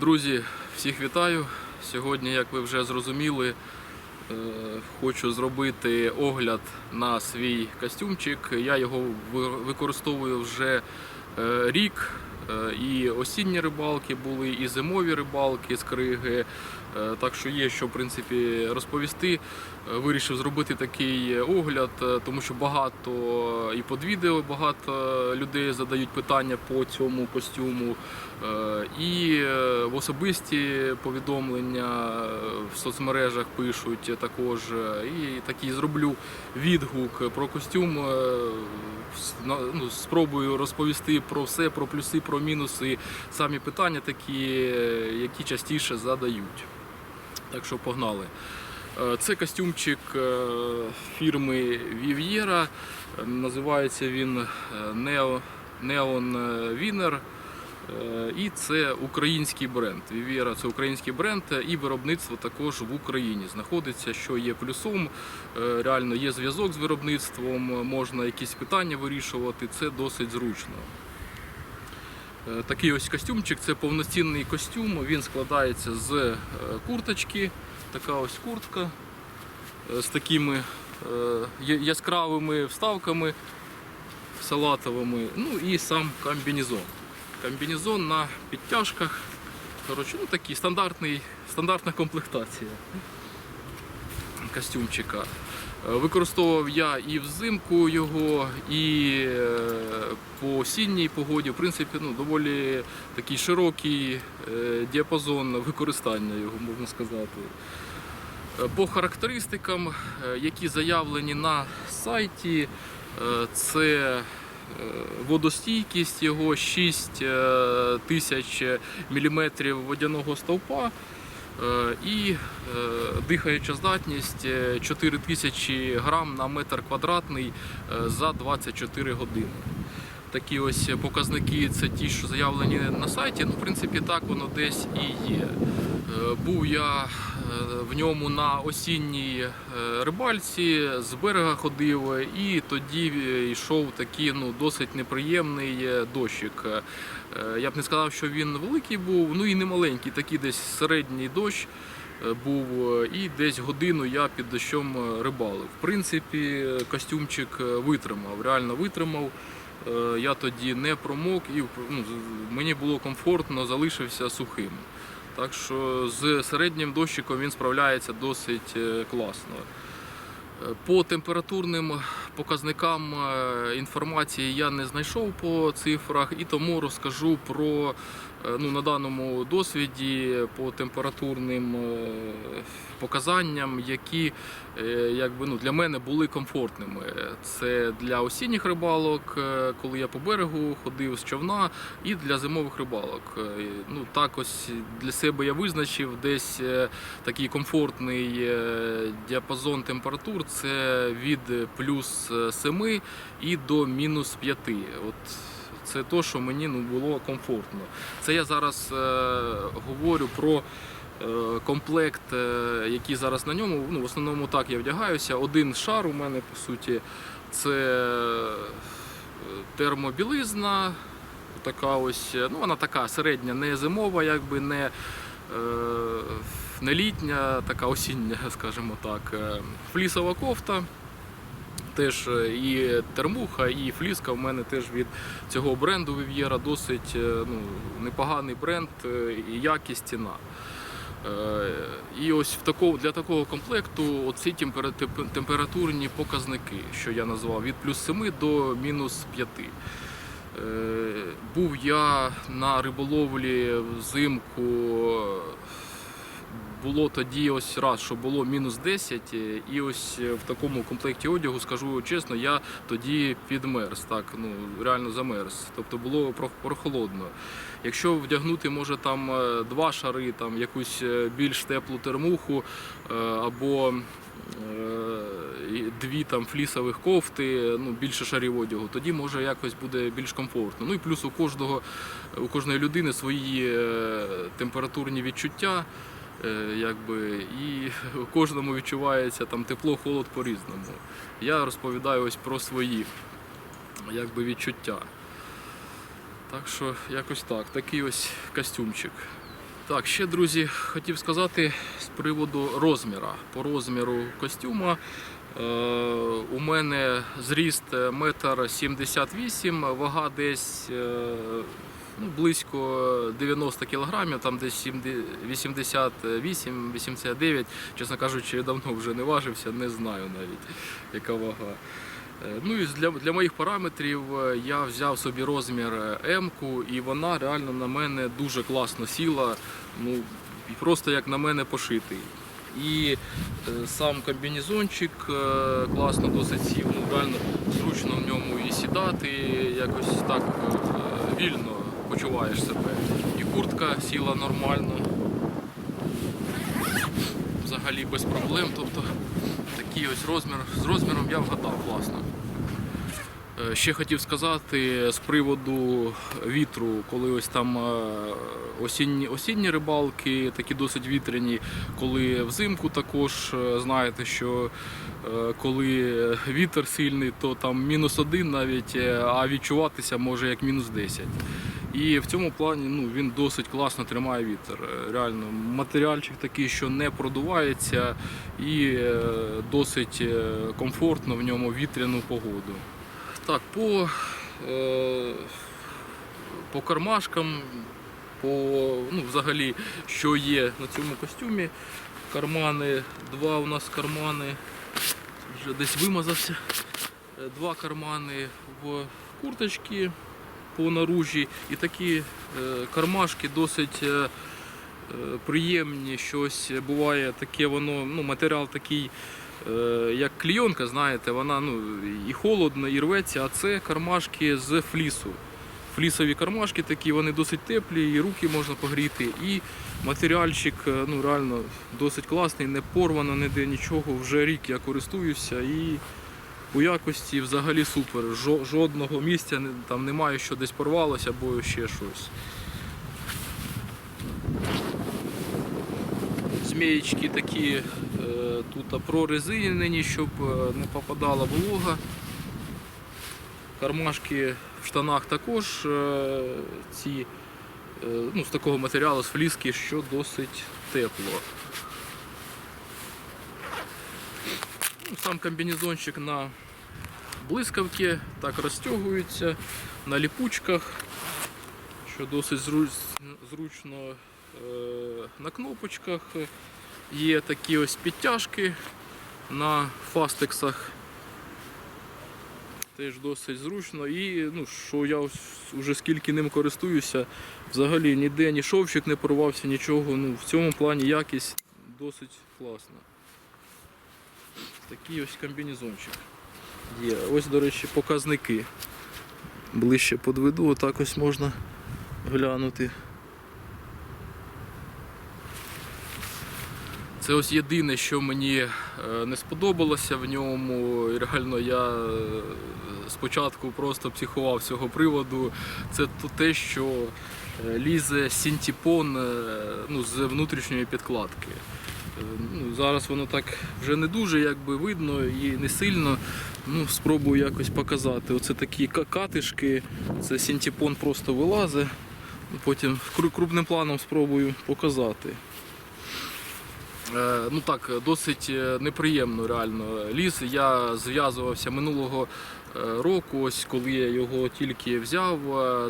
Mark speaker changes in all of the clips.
Speaker 1: Друзі, всіх вітаю. Сьогодні, як ви вже зрозуміли, е, хочу зробити огляд на свій костюмчик. Я його ви- використовую вже е, рік. Е, І осінні рибалки були, і зимові рибалки з криги. Е, Так що є що в принципі розповісти. Е, Вирішив зробити такий огляд, тому що багато і під відео багато людей задають питання по цьому костюму. І в особисті повідомлення в соцмережах пишуть також. І такий зроблю відгук про костюм. Ну, Спробую розповісти про все, про плюси, про мінуси. Самі питання такі, е, які частіше задають. Так що погнали. Е, Це костюмчик е, фірми. Е, Називається він Neo, Neon Winner. І це український бренд. Viviera це український бренд, і виробництво також в Україні знаходиться, що є плюсом. Реально є зв'язок з виробництвом, можна якісь питання вирішувати. Це досить зручно. Е, Такий ось костюмчик це повноцінний костюм. Він складається з е, курточки. Така ось куртка е, з такими яскравими вставками салатовими. Ну і сам комбінезон. Комбінезон на підтяжках. Коротше, ну такий стандартний, стандартна комплектація костюмчика. Використовував я і взимку його, і е, по осінній погоді. В принципі, ну, доволі такий широкий е, діапазон використання його, можна сказати. Е, По характеристикам, які заявлені на сайті, це водостійкість його 6 е, тисяч міліметрів водяного стовпа. Е, І е, дихаюча здатність е, 4000 грам на метр квадратний за 24 години. Такі ось показники це ті, що заявлені на сайті. Ну, в принципі, так воно десь і є. Був я в ньому на осінній е, рибальці, з берега ходив, і тоді йшов такий ну, досить неприємний е, дощик. Е, Я б не сказав, що він великий був, ну і не маленький, такий десь середній дощ був, і десь годину я під дощом рибалив. В принципі, костюмчик витримав, реально витримав. Я тоді не промок і ну, мені було комфортно, залишився сухим. Так що з середнім дощиком він справляється досить е, класно. Е, По температурним показникам е, інформації я не знайшов по цифрах і тому розкажу про ну, на даному досвіді по температурним е, показанням, які е, якби, ну, для мене були комфортними. Це для осінніх рибалок, е, коли я по берегу ходив з човна, і для зимових рибалок. Е, Ну, так ось для себе я визначив десь е, такий комфортний е, діапазон температур це від плюс 7 і до мінус 5. От це то, що мені ну, було комфортно. Це я зараз е, говорю про е, комплект, е, який зараз на ньому. Ну, в основному так я вдягаюся. Один шар у мене по суті це е, термобілизна. Така ось, е, ну вона така середня, не зимова, якби не, е, не літня, така осіння, скажімо так. Флісова кофта. Теж е, і термуха, і фліска в мене теж від цього бренду Viviera досить е, ну, непоганий бренд е, і якість ціна. І ось в такого, для такого комплекту оці температурні показники, що я назвав, від плюс 7 до мінус 5. Е, Був я на риболовлі взимку. Було тоді ось раз, що було мінус 10, е, і ось е, в такому комплекті одягу, скажу чесно, я тоді підмерз, так, ну реально замерз. Тобто було прохолодно. Якщо вдягнути, може там е, два шари, там якусь більш теплу термуху або дві там флісових кофти, ну більше шарів одягу, тоді може якось буде більш комфортно. Ну і плюс у кожного у кожної людини свої температурні відчуття. Е, Якби, і кожному відчувається там тепло, холод по-різному. Я розповідаю ось про свої якби, відчуття. Так що якось так, такий ось костюмчик. Так, ще, друзі, хотів сказати з приводу розміра. По розміру костюма е, у мене зріст метр сімдесят вісім, вага десь е, ну, близько 90 кілограмів, там десь 88-89. Чесно кажучи, я давно вже не важився, не знаю навіть яка вага. Е, Ну і для, для моїх параметрів е, я взяв собі розмір М і вона реально на мене дуже класно сіла. Ну, просто як на мене пошитий. І е, сам комбінезончик класно досить сів, ну, реально зручно в ньому і сідати, якось так вільно почуваєш себе. І куртка сіла нормально. Взагалі без проблем. Тобто такий ось розмір. З розміром я вгадав класно. Е, Ще хотів сказати з приводу вітру, коли ось там е, осінні, осінні рибалки, такі досить вітряні, коли взимку також е, знаєте, що коли вітер сильний, то там мінус один навіть, а відчуватися може як мінус 10. І в цьому плані ну, він досить класно тримає вітер. Е, Реально, матеріальчик такий, що не продувається, і е, досить е, комфортно в ньому вітряну погоду. Так, по, по кармашкам, по ну, взагалі, що є на цьому костюмі. Кармани, два у нас кармани, вже десь вимазався. Два кармани в курточці по наружі і такі е, кармашки досить е, е, приємні. Щось буває таке, воно, ну, матеріал такий як клійонка, знаєте, вона ну, і холодно, і рветься, а це кармашки з флісу. Флісові кармашки такі, вони досить теплі, і руки можна погріти. І матеріальчик ну, реально досить класний, не порвано ніде нічого. Вже рік я користуюся і у якості взагалі супер. Жодного місця там немає, що десь порвалося або ще щось. Змієчки такі е, тут прорезинені, щоб е, не попадала волога. Кармашки в штанах також е, ці ну, з такого матеріалу, з фліски, що досить тепло. Сам комбінезончик на блискавки так розтягується, на ліпучках, що досить зручно е, на кнопочках. Є такі ось підтяжки на фастексах. Теж досить зручно і ну, що я вже скільки ним користуюся, взагалі ніде ні шовчик не порвався, нічого. Ну, в цьому плані якість досить класна. Такий ось комбінезончик є. Ось, до речі, показники. Ближче подведу, отак ось можна глянути. Це ось єдине, що мені е, не сподобалося в ньому. Реально я е, спочатку просто психував з цього приводу. Це те, що е, лізе синтепон е, ну, з внутрішньої підкладки. Е, Ну, зараз воно так вже не дуже якби видно і не сильно. Ну, спробую якось показати. Оце такі катишки, це синтепон просто вилазить. Потім крупним планом спробую показати. Е, Ну так, досить е, неприємно реально ліс. Я зв'язувався минулого року, ось коли я його тільки взяв,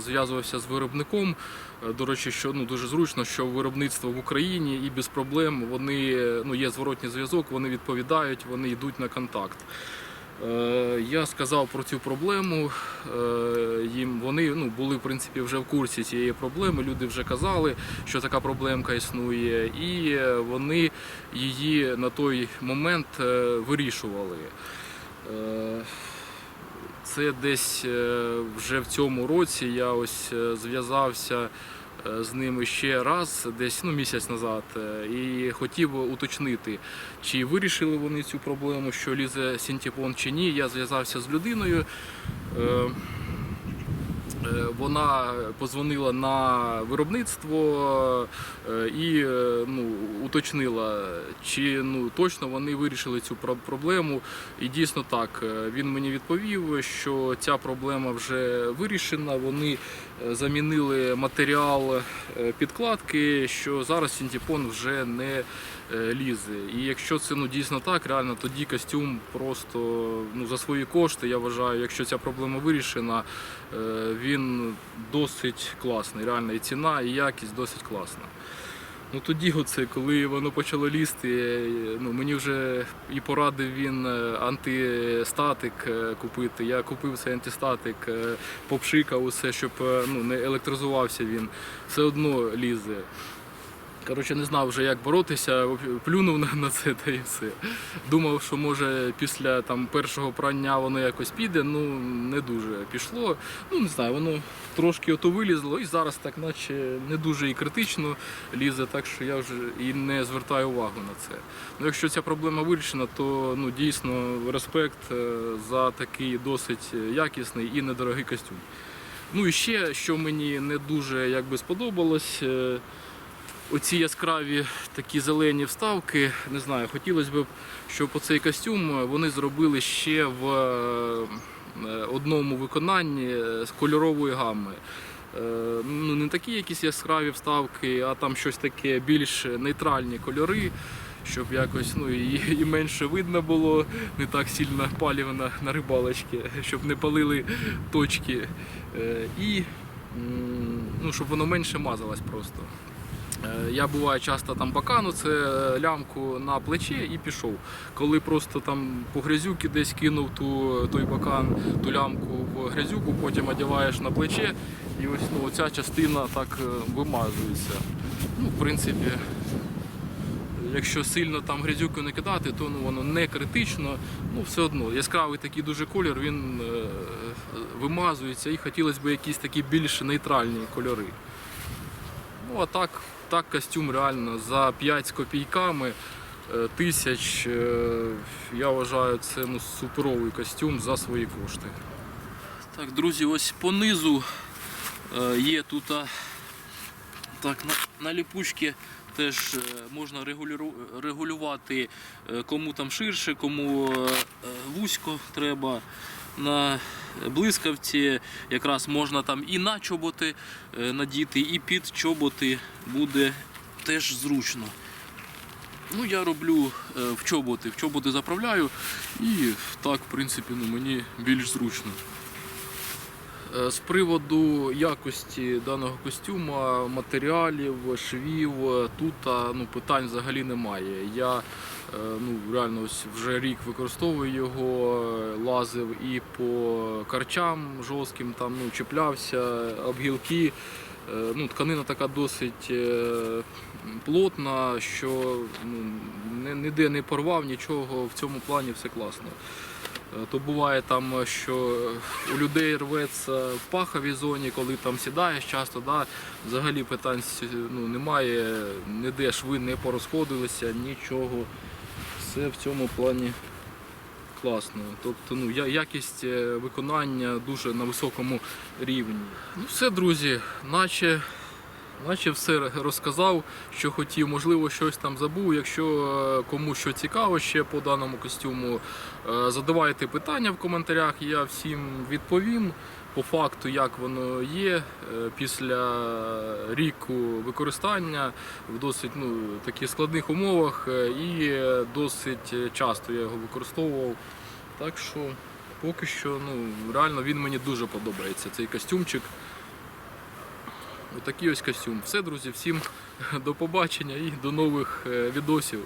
Speaker 1: зв'язувався з виробником. Е, До речі, що ну дуже зручно, що виробництво в Україні і без проблем вони ну є зворотній зв'язок, вони відповідають, вони йдуть на контакт. Е, Я сказав про цю проблему. е, Їм вони ну, були в принципі вже в курсі цієї проблеми. Люди вже казали, що така проблемка існує, і вони її на той момент вирішували. Це десь е, вже в цьому році я ось е, зв'язався е, з ними ще раз, десь ну, місяць назад, і хотів уточнити, чи вирішили вони цю проблему, що лізе Сінтіпон чи ні. Я зв'язався з людиною. Е, Вона позвонила на виробництво е, і е, ну, уточнила, чи ну, точно вони вирішили цю про- проблему. І дійсно так, він мені відповів, що ця проблема вже вирішена. Вони замінили матеріал е, підкладки, що зараз синтепон вже не е, лізе. І якщо це ну, дійсно так, реально тоді костюм просто ну, за свої кошти, я вважаю, якщо ця проблема вирішена, е, він досить класний. Реально і ціна, і якість досить класна. Ну тоді, оце, коли воно почало лізти, е, ну, мені вже і порадив він е, антистатик е, купити. Я купив цей антистатик, попшикав усе, щоб ну, не електризувався він. Все одно лізе. Коротше, не знав вже, як боротися, плюнув на, це та і все. Думав, що може після там, першого прання воно якось піде, ну не дуже пішло. Ну не знаю, воно трошки ото вилізло і зараз так наче не дуже і критично лізе, так що я вже і не звертаю увагу на це. Ну, якщо ця проблема вирішена, то ну, дійсно респект е, за такий досить якісний і недорогий костюм. Ну і ще, що мені не дуже якби, сподобалось, е, оці яскраві такі зелені вставки, не знаю, хотілося б, щоб оцей костюм вони зробили ще в е, одному виконанні е, з кольорової гами. Е, Ну, не такі якісь яскраві вставки, а там щось таке більш нейтральні кольори, щоб якось ну, і, і менше видно було, не так сильно палів на, на рибалочці, щоб не палили точки. Е, І ну, щоб воно менше мазалось просто. Е, Я буває часто там бакану це лямку на плече і пішов. Коли просто там по грязюки десь кинув ту, той бакан, ту лямку в грязюку, потім одягаєш на плече, і ось ну, ця частина так е, вимазується. Ну, в принципі, якщо сильно там грязюку не кидати, то ну, воно не критично. Ну, все одно яскравий такий дуже колір, він е, вимазується і хотілося б якісь такі більш нейтральні кольори. Ну а так, так костюм реально за 5 з копійками е, тисяч. е, Я вважаю, це ну, суперовий костюм за свої кошти. Так, друзі, ось понизу е, є тут так, на, ліпучці теж можна регулювати, кому там ширше, кому вузько треба. На блискавці якраз можна там і на чоботи е, надіти, і під чоботи буде теж зручно. Ну, я роблю е, в чоботи, в чоботи заправляю і так, в принципі, ну, мені більш зручно. Е, З приводу якості даного костюма, матеріалів, швів, е, тут ну, питань взагалі немає. Я е, ну, реально ось вже рік використовую його, лазив і по карчам жорстким, там, ну, чіплявся, об гілки. Е, Ну, тканина така досить плотна, що ну, ніде не порвав, нічого в цьому плані все класно. Е, То буває там, що у людей рветься в паховій зоні, коли там сідаєш часто, да, взагалі питань ну, немає, ніде шви не порозходилися, нічого. Все в цьому плані класно. Тобто ну, якість е, виконання дуже на високому рівні. Ну все, друзі, наче Наче все розказав, що хотів, можливо, щось там забув. Якщо е, кому що цікаво ще по даному костюму, е, задавайте питання в коментарях, я всім відповім по факту, як воно є е, після ріку використання в досить ну, таких складних умовах і досить часто я його використовував. Так що поки що ну, реально він мені дуже подобається, цей костюмчик. Отакий ось костюм. Все, друзі, всім до побачення і до нових е, відосів.